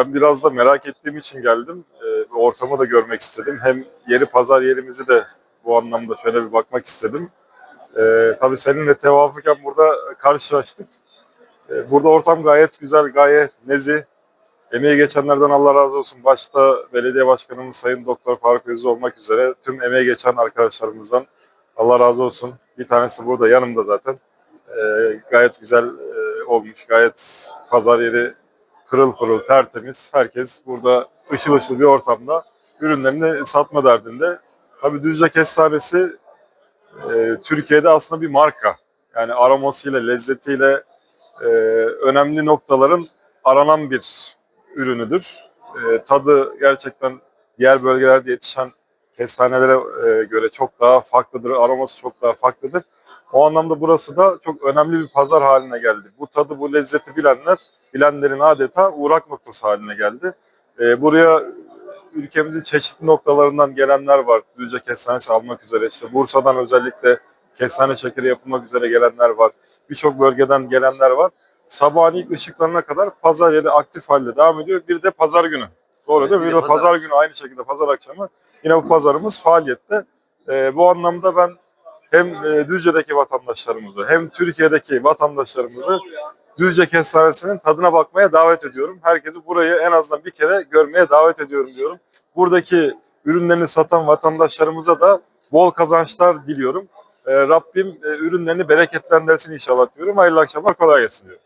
Ben biraz da merak ettiğim için geldim. Ee, ortamı da görmek istedim. Hem yeri pazar yerimizi de bu anlamda şöyle bir bakmak istedim. Ee, tabii seninle tevafuken burada karşılaştık. Ee, burada ortam gayet güzel, gayet nezih. Emeği geçenlerden Allah razı olsun. Başta belediye başkanımız Sayın Doktor Faruk Özü olmak üzere tüm emeği geçen arkadaşlarımızdan Allah razı olsun. Bir tanesi burada yanımda zaten. Ee, gayet güzel e, olmuş. Gayet pazar yeri pırıl pırıl tertemiz. Herkes burada ışıl ışıl bir ortamda ürünlerini satma derdinde. Tabii Düzce Kestanesi e, Türkiye'de aslında bir marka. Yani aromasıyla, lezzetiyle e, önemli noktaların aranan bir ürünüdür. E, tadı gerçekten diğer bölgelerde yetişen kestanelere e, göre çok daha farklıdır. Aroması çok daha farklıdır. O anlamda burası da çok önemli bir pazar haline geldi. Bu tadı, bu lezzeti bilenler, bilenlerin adeta uğrak noktası haline geldi. E, buraya ülkemizin çeşitli noktalarından gelenler var. Düzce kestanesi almak üzere. işte Bursa'dan özellikle kestane şekeri yapılmak üzere gelenler var. Birçok bölgeden gelenler var. Sabahın ilk ışıklarına kadar pazar yeri aktif halde devam ediyor. Bir de pazar günü. Doğru Evet, değil mi? bir de pazar pazar. günü aynı şekilde pazar akşamı yine bu pazarımız faaliyette. Ee, bu anlamda ben hem e, Düzce'deki vatandaşlarımızı hem Türkiye'deki vatandaşlarımızı Düzce Kestanesi'nin tadına bakmaya davet ediyorum. Herkesi burayı en azından bir kere görmeye davet ediyorum diyorum. Buradaki ürünlerini satan vatandaşlarımıza da bol kazançlar diliyorum. Ee, Rabbim e, ürünlerini bereketlendirsin inşallah diyorum. Hayırlı akşamlar, kolay gelsin diyorum.